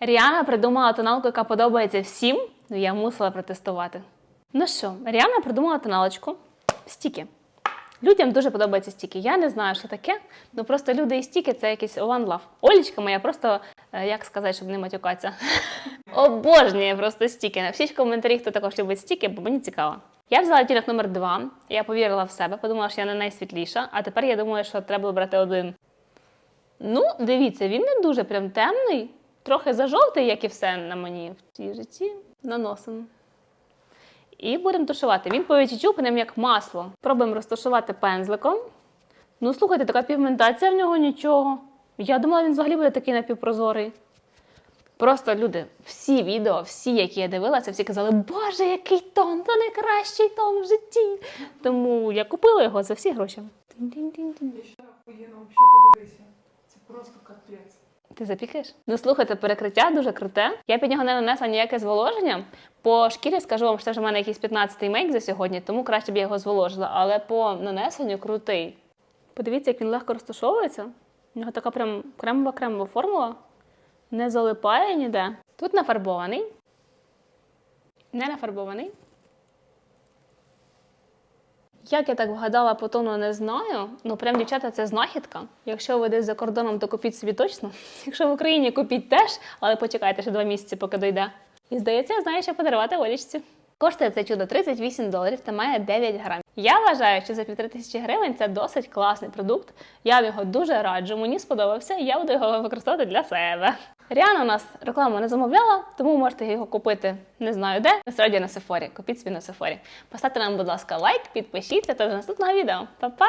Ріана придумала тоналку, яка подобається всім, ну я мусила протестувати. Ну що, Ріана придумала тоналочку стіки. Людям дуже подобаються стіки. Я не знаю, що таке. Ну просто люди і стіки це якийсь one love. Олічка моя просто, е, як сказати, щоб не матюкатися. Обожнює просто стіки. Напишіть в коментарі, хто також любить стіки, бо мені цікаво. Я взяла тілок номер 2 я повірила в себе, подумала, що я не найсвітліша, а тепер я думаю, що треба брати один. Ну, дивіться, він не дуже прям темний, трохи зажовтий, як і все на мені в цій житті. Наносимо. І будемо тушувати. Він по відчуттю прям як масло. Пробуємо розташувати пензликом. Ну, слухайте, така пігментація в нього нічого. Я думала, він взагалі буде такий напівпрозорий. Просто люди, всі відео, всі, які я дивилася, всі казали, Боже, який тон, то найкращий тон в житті. Тому я купила його за всі гроші. Тин-тин-тин-тин. Ще охуєнно взагалі подивися. Це просто капець. Ти запікаєш? Ну слухайте, перекриття дуже круте. Я під нього не нанесла ніяке зволоження. По шкірі скажу вам, що це вже в мене якийсь 15-й мейк за сьогодні, тому краще б я його зволожила. Але по нанесенню крутий. Подивіться, як він легко розташовується. У нього така прям кремова кремова формула. Не залипає ніде. Тут нафарбований. Не нафарбований. Як я так вгадала по тону, не знаю. Ну, прям, дівчата, це знахідка. Якщо ви десь за кордоном, то купіть собі точно. Якщо в Україні купіть теж, але почекайте ще два місяці, поки дойде. І здається, я знаю, що подарувати Олічці. Коштує це чудо 38 доларів та має 9 грамів. Я вважаю, що за півтори тисячі гривень це досить класний продукт. Я його дуже раджу. Мені сподобався, і я буду його використовувати для себе. Ріана у нас рекламу не замовляла, тому можете його купити не знаю де. Насправді на Сефорі. Купіть собі на Сефорі. Поставте нам, будь ласка, лайк, підпишіться та до наступного відео. Па-па!